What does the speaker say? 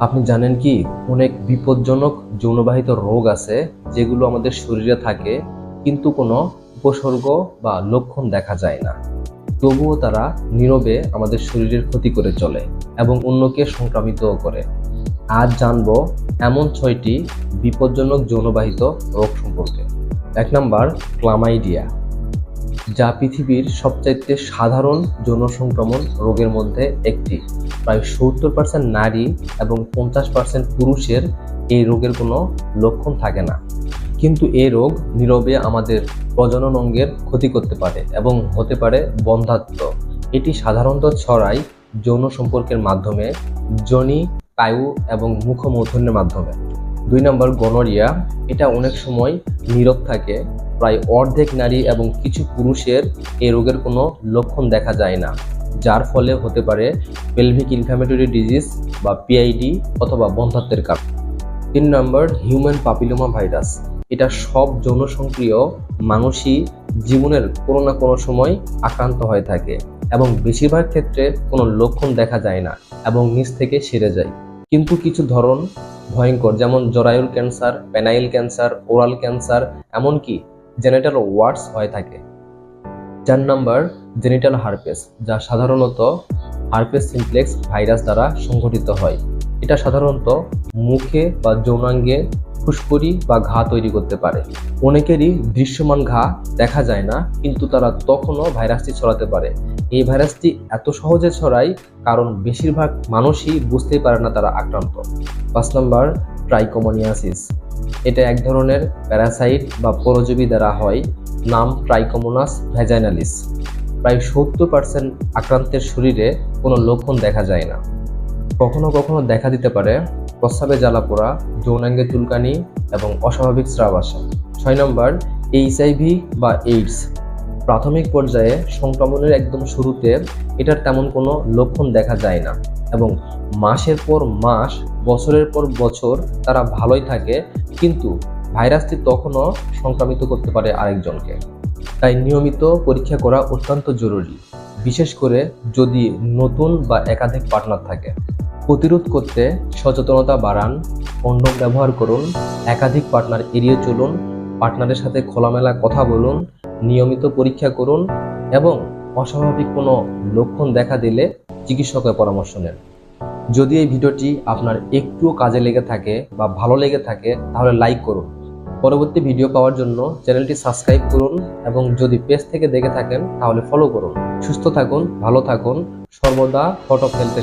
আপনি জানেন কি, অনেক বিপজ্জনক যৌনবাহিত রোগ আছে যেগুলো আমাদের শরীরে থাকে, কিন্তু কোনো উপসর্গ বা লক্ষণ দেখা যায় না। তবুও তারা নীরবে আমাদের শরীরের ক্ষতি করে চলে এবং অন্যকে সংক্রামিতও করে। আজ জানব এমন ছয়টি বিপজ্জনক যৌনবাহিত রোগ সম্পর্কে। এক নাম্বার, ক্লামাইডিয়া। যা পৃথিবীর সবচাইতে সাধারণ যৌন সংক্রমণ রোগের মধ্যে একটি। প্রায় সত্তর পার্সেন্ট নারী এবং পঞ্চাশ পার্সেন্ট পুরুষের এই রোগের কোনো লক্ষণ থাকে না। কিন্তু এই রোগ নীরবে আমাদের প্রজনন অঙ্গের ক্ষতি করতে পারে এবং হতে পারে বন্ধাত্ম। এটি সাধারণত ছড়ায় যৌন সম্পর্কের মাধ্যমে, জনি, কায়ু এবং মুখমৌথনের মাধ্যমে। দুই নম্বর, গনোরিয়া। এটা অনেক সময় নীরব থাকে প্রায় অর্ধেক নারী এবং কিছু পুরুষের এই রোগের কোনো লক্ষণ দেখা যায় না, যার ফলে হতে পারে পেলভিক ইনফ্যামেটরি ডিজিজ বা পিআইডি অথবা বন্ধাত্বের কারণ। তিন নম্বর হিউম্যান পাপিলোমা ভাইরাস এটা সব যৌন সক্রিয় মানুষই জীবনের কোনো না কোনো সময় আক্রান্ত হয়ে থাকে এবং বেশিরভাগ ক্ষেত্রে কোনো লক্ষণ দেখা যায় না এবং নিচ থেকে সেরে যায়। কিন্তু কিছু ধরন ভয়ঙ্কর, যেমন জরায়ুর cancer penile cancer, oral cancer, এমনকি জেনেটাল ওয়ার্ডস হয়ে থাকে। চার নাম্বার জেনিটাল হারপেস যা সাধারণত হারপেস সিমপ্লেক্স ভাইরাস দ্বারা সংঘটিত হয়। এটা সাধারণত মুখে বা যৌনাঙ্গে ফুসকুড়ি বা ঘা তৈরি করতে পারে। অনেকেরই দৃশ্যমান ঘা দেখা যায় না, কিন্তু তারা তখনও ভাইরাসটি ছড়াতে পারে। এই ভাইরাসটি এত সহজে ছড়ায়, কারণ বেশিরভাগ মানুষই বুঝতেই পারে না তারা আক্রান্ত। পাঁচ নম্বর ট্রাইকোমোনিয়াসিস এটা এক ধরনের প্যারাসাইট বা পরজীবী দ্বারা হয়, নাম ট্রাইকোমোনাস ভ্যাজাইনালিস। প্রায় সত্তর পার্সেন্ট আক্রান্তের শরীরে কোনো লক্ষণ দেখা যায় না। কখনো কখনো দেখা দিতে পারে প্রস্রাবে জ্বালা পোড়া, যৌনাঙ্গে চুলকানি এবং অস্বাভাবিক স্রাব আসা। ছয় নম্বর এইচআইভি বা এইডস। প্রাথমিক পর্যায়ে সংক্রমণের একদম শুরুতে এটার তেমন কোনো লক্ষণ দেখা যায় না। এবং মাসের পর মাস, বছরের পর বছর তারা ভালোই থাকে, কিন্তু ভাইরাসটি তখনও সংক্রামিত করতে পারে আরেকজনকে। তাই নিয়মিত পরীক্ষা করা অত্যন্ত জরুরি, বিশেষ করে যদি নতুন বা একাধিক পার্টনার থাকে। প্রতিরোধ করতে সচেতনতা বাড়ান কন্ডোম ব্যবহার করুন, একাধিক পার্টনার এড়িয়ে চলুন পার্টনারের সাথে খোলামেলা কথা বলুন, নিয়মিত পরীক্ষা করুন এবং অস্বাভাবিক কোনো লক্ষণ দেখা দিলে চিকিৎসকের পরামর্শ নেন। যদি এই ভিডিওটি আপনার একটুও কাজে লেগে থাকে বা ভালো লেগে থাকে, তাহলে লাইক করুন। পরবর্তী ভিডিও পাওয়ার জন্য চ্যানেলটি সাবস্ক্রাইব করুন এবং যদি পেজ থেকে দেখে থাকেন, তাহলে ফলো করুন। সুস্থ থাকুন, ভালো থাকুন। সর্বদা ফটো খেলতে